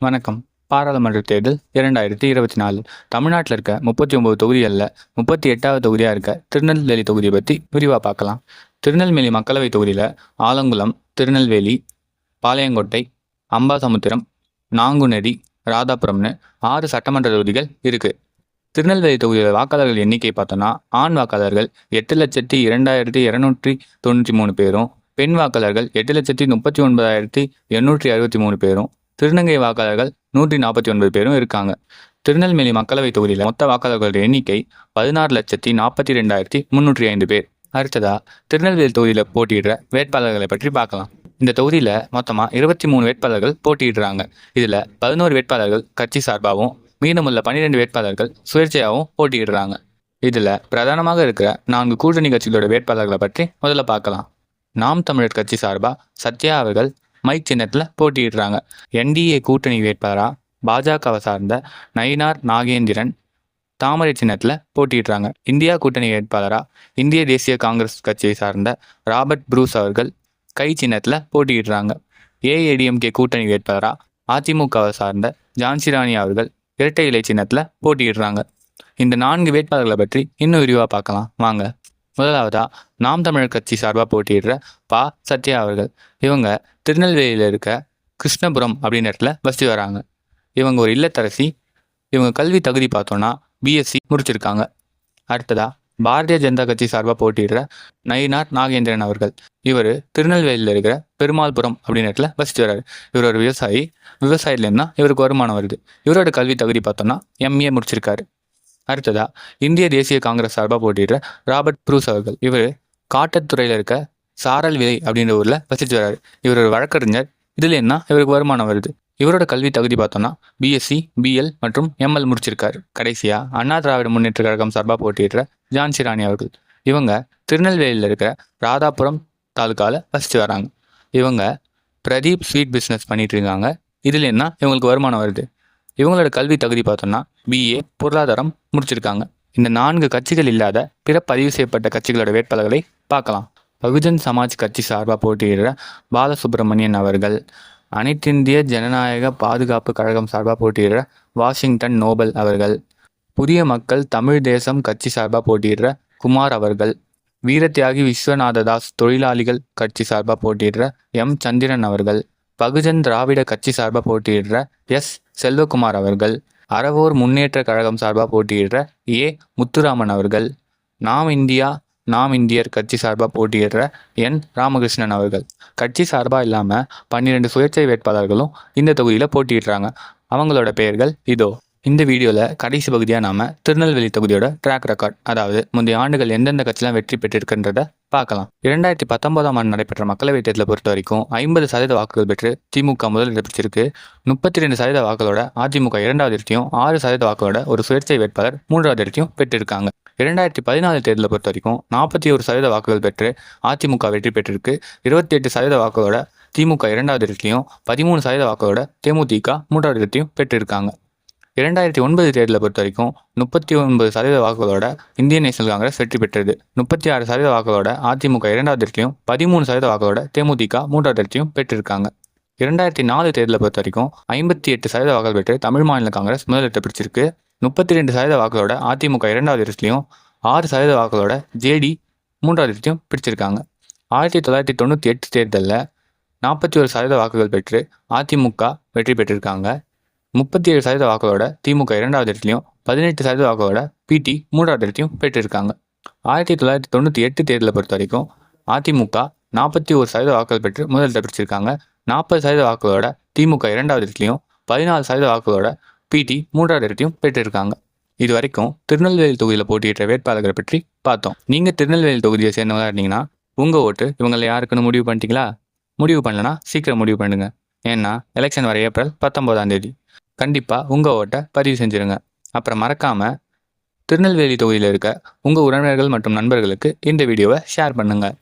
வணக்கம். பாராளுமன்ற தேர்தல் இரண்டாயிரத்தி இருபத்தி நாலு. தமிழ்நாட்டில் இருக்க முப்பத்தி ஒம்பது தொகுதிகளில் முப்பத்தி எட்டாவது தொகுதியாக இருக்க திருநெல்வேலி தொகுதியை பற்றி விரிவாக பார்க்கலாம். திருநெல்வேலி மக்களவைத் தொகுதியில் ஆலங்குளம் திருநெல்வேலி பாளையங்கோட்டை அம்பாசமுத்திரம் நாங்குநெறி ராதாபுரம்னு ஆறு சட்டமன்ற தொகுதிகள் இருக்குது திருநெல்வேலி தொகுதியில் வாக்காளர்கள் எண்ணிக்கை பார்த்தோன்னா ஆண் வாக்காளர்கள் எட்டு லட்சத்தி இரண்டாயிரத்தி இரநூற்றி தொண்ணூற்றி மூணு பேரும் பெண் வாக்காளர்கள் எட்டு லட்சத்தி முப்பத்தி ஒன்பதாயிரத்தி எண்ணூற்றி அறுபத்தி மூணு பேரும் திருநங்கை வாக்காளர்கள் நூற்றி நாற்பத்தி ஒன்பது பேரும் இருக்காங்க. திருநெல்வேலி மக்களவை தொகுதியில் மொத்த வாக்காளர்களுடைய எண்ணிக்கை பதினாறு லட்சத்தி நாற்பத்தி ரெண்டாயிரத்தி முந்நூற்றி ஐந்து பேர். அடுத்ததா திருநெல்வேலி தொகுதியில் போட்டியிடுற வேட்பாளர்களை பற்றி பார்க்கலாம். இந்த தொகுதியில் மொத்தமாக இருபத்தி மூணு வேட்பாளர்கள் போட்டியிடுறாங்க. இதில் பதினோரு வேட்பாளர்கள் கட்சி சார்பாகவும் மீதமுள்ள பன்னிரெண்டு வேட்பாளர்கள் சுயேட்சையாகவும் போட்டியிடுறாங்க. இதில் பிரதானமாக இருக்கிற நான்கு கூட்டணி கட்சிகளோட வேட்பாளர்களை பற்றி முதல்ல பார்க்கலாம். நாம் தமிழர் கட்சி சார்பாக சத்யா அவர்கள் மைக் சின்னத்தில் போட்டியிடுறாங்க. என்டிஏ கூட்டணி வேட்பாளராக பாஜகவை சார்ந்த நயினார் நாகேந்திரன் தாமரை சின்னத்தில் போட்டியிடுறாங்க. இந்தியா கூட்டணி வேட்பாளராக இந்திய தேசிய காங்கிரஸ் கட்சியை சார்ந்த ராபர்ட் ப்ரூஸ் அவர்கள் கை சின்னத்தில் போட்டியிடுறாங்க. ஏஐடிஎம்கே கூட்டணி வேட்பாளராக அதிமுகவை சார்ந்த ஜான்சி ராணி அவர்கள் இரட்டை இலை சின்னத்தில் போட்டியிடுறாங்க. இந்த நான்கு வேட்பாளர்களை பற்றி இன்னும் விரிவாக பார்க்கலாம். வாங்க. முதலாவதா நாம் தமிழர் கட்சி சார்பாக போட்டியிடுற பா. சத்யா அவர்கள். இவங்க திருநெல்வேலியில் இருக்க கிருஷ்ணபுரம் அப்படின்ற இடத்துல வசித்து வராங்க. இவங்க ஒரு இல்லத்தரசி. இவங்க கல்வி தகுதி பார்த்தோன்னா பிஎஸ்சி முடிச்சிருக்காங்க. அடுத்ததா பாரதிய ஜனதா கட்சி சார்பாக போட்டியிடுற நயினார் நாகேந்திரன் அவர்கள். இவர் திருநெல்வேலியில் இருக்கிற பெருமாள்புரம் அப்படின்ற இடத்துல வசித்து வர்றாரு இவர் ஒரு விவசாயி. விவசாயிலேருந்தான் இவருக்கு வருமானம் வருது. இவரோட கல்வி தகுதி பார்த்தோன்னா எம்ஏ முடிச்சிருக்காரு. அடுத்ததா இந்திய தேசிய காங்கிரஸ் சார்பாக போட்டியிடுற ராபர்ட் ப்ரூஸ் அவர்கள். இவர் காட்டத்துறையில் இருக்க சாரல் விலை அப்படின்ற ஊரில் வசித்து வர்றாரு. இவர் ஒரு வழக்கறிஞர். இதில் என்ன? இவருக்கு வருமானம் வருது. இவரோட கல்வி தகுதி பார்த்தோன்னா பிஎஸ்சி பிஎல் மற்றும் எம்எல் முடிச்சிருக்காரு. கடைசியாக அண்ணா திராவிட முன்னேற்ற கழகம் சார்பாக போட்டியிடுற ஜான்சி ராணி அவர்கள். இவங்க திருநெல்வேலியில் இருக்கிற ராதாபுரம் தாலுக்காவில் வசித்து வராங்க. இவங்க பிரதீப் ஸ்வீட் பிஸ்னஸ் பண்ணிட்டு இருக்காங்க. இதில் என்ன? இவங்களுக்கு வருமானம் வருது. இவங்களோட கல்வி தகுதி பார்த்தோம்னா பிஏ பொருளாதாரம் முடிச்சிருக்காங்க. இந்த நான்கு கட்சிகள் இல்லாத பிற பதிவு செய்யப்பட்ட கட்சிகளோட வேட்பாளர்களை பார்க்கலாம். பகுஜன் சமாஜ் கட்சி சார்பாக போட்டியிடுற பாலசுப்ரமணியன் அவர்கள் அனைத்திந்திய ஜனநாயக பாதுகாப்பு கழகம் சார்பாக போட்டியிடுற வாஷிங்டன் நோபல் அவர்கள் புதிய மக்கள் தமிழ் தேசம் கட்சி சார்பாக போட்டியிடுற குமார் அவர்கள் வீரத்தியாகி விஸ்வநாததாஸ் தொழிலாளிகள் கட்சி சார்பாக போட்டியிடுற எம். சந்திரன் அவர்கள் பகுஜன் திராவிட கட்சி சார்பாக போட்டியிடுற எஸ். செல்வகுமார் அவர்கள் அறவோர் முன்னேற்ற கழகம் சார்பாக போட்டியிடுற ஏ. முத்துராமன் அவர்கள் நாம் இந்தியா நாம் இந்தியர் கட்சி சார்பாக போட்டியிடுற என். ராமகிருஷ்ணன் அவர்கள். கட்சி சார்பாக இல்லாமல் பன்னிரெண்டு சுயேட்சை வேட்பாளர்களும் இந்த தொகுதியில் போட்டியிடுறாங்க. அவங்களோட பெயர்கள் இதோ. இந்த வீடியோவில் கடைசி பகுதியாக நாம திருநெல்வேலி தொகுதியோட ட்ராக் ரெக்கார்ட் அதாவது முந்தைய ஆண்டுகள் எந்தெந்த கட்சிலாம் வெற்றி பெற்றிருக்கின்றத பார்க்கலாம். இரண்டாயிரத்தி பத்தொன்பதாம் ஆண்டு நடைபெற்ற மக்களவைத் தேர்தலை பொறுத்த வரைக்கும் ஐம்பது சதவீத வாக்குகள் பெற்று திமுக முதலிடம் பிடிச்சிருக்கு. முப்பத்தி ரெண்டு சதவீத வாக்குகளோட அதிமுக இரண்டாவது இடத்தையும் ஆறு சதவீத வாக்குகளோட ஒரு சுயேட்சை வேட்பாளர் மூன்றாவது இடத்தையும் பெற்றிருக்காங்க. இரண்டாயிரத்தி பதினாலு தேர்தலை பொறுத்த வரைக்கும் நாற்பத்தி ஒரு சதவீத வாக்குகள் பெற்று அதிமுக வெற்றி பெற்றிருக்கு. இருபத்தி எட்டு சதவீத வாக்குகளோட திமுக இரண்டாவது இடத்தையும் பதிமூணு சதவீத வாக்குகளோட தேமுதிக மூன்றாவது இடத்தையும் பெற்றிருக்காங்க. இரண்டாயிரத்தி ஒன்பது தேர்தலை பொறுத்த வரைக்கும் முப்பத்தி ஒன்பது சதவீத வாக்குகளோட இந்திய நேஷனல் காங்கிரஸ் வெற்றி பெற்றது. முப்பத்தி ஆறு சதவீத வாக்குகளோட அதிமுக இரண்டாவது இடத்தையும் பதிமூணு சதவீத வாக்குகளோட தேமுதிக மூன்றாவது இடத்தையும் பெற்றிருக்காங்க. இரண்டாயிரத்தி நாலு தேர்தலை பொறுத்த வரைக்கும் ஐம்பத்தி எட்டு சதவீத வாக்குகள் பெற்று தமிழ் மாநில காங்கிரஸ் முதலிடத்தை பிடிச்சிருக்கு. முப்பத்தி ரெண்டு சதவீத வாக்குகளோட அதிமுக இரண்டாவது இடத்துலையும் ஆறு சதவீத வாக்குகளோட ஜேடி மூன்றாவது இடத்தையும் பிடிச்சிருக்காங்க. ஆயிரத்தி தொள்ளாயிரத்தி தொண்ணூற்றி எட்டு தேர்தலில் நாற்பத்தி ஒரு சதவீத வாக்குகள் பெற்று அதிமுக வெற்றி பெற்றிருக்காங்க. முப்பத்தி ஏழு சதவீத வாக்குகளோட திமுக இரண்டாவது இடத்துலையும் பதினெட்டு சதவீத வாக்குகளோட பிடி மூன்றாவது இடத்தையும் பெற்றிருக்காங்க. ஆயிரத்தி தொள்ளாயிரத்தி தொண்ணூற்றி எட்டு தேர்தலை பொறுத்த வரைக்கும் அதிமுக நாற்பத்தி ஒரு சதவீத வாக்குகள் பெற்று முதலிடத்தை பிடிச்சிருக்காங்க. நாற்பது சதவீத வாக்குகளோட திமுக இரண்டாவது இடத்துலையும் பதினாலு சதவீத வாக்குகளோட பிடி மூன்றாவது இடத்தையும் பெற்றிருக்காங்க. இது வரைக்கும் திருநெல்வேலி தொகுதியில் போட்டியிட்ட வேட்பாளர்களை பற்றி பார்த்தோம். நீங்கள் திருநெல்வேலி தொகுதியை சேர்ந்தவங்களா இருந்தீங்கன்னா உங்கள் ஓட்டு இவங்களை யாருக்குன்னு முடிவு பண்ணிட்டீங்களா? முடிவு பண்ணலன்னா சீக்கிரம் முடிவு பண்ணுங்கள் ஏன்னா எலெக்ஷன் வர ஏப்ரல் பத்தொம்போதாம் தேதி. கண்டிப்பாக உங்கள் ஓட்டை பதிவு செஞ்சுருங்க. அப்புறம் மறக்காமல் திருநெல்வேலி தொகுதியில் இருக்க உங்கள் உறவினர்கள் மற்றும் நண்பர்களுக்கு இந்த வீடியோவை ஷேர் பண்ணுங்கள்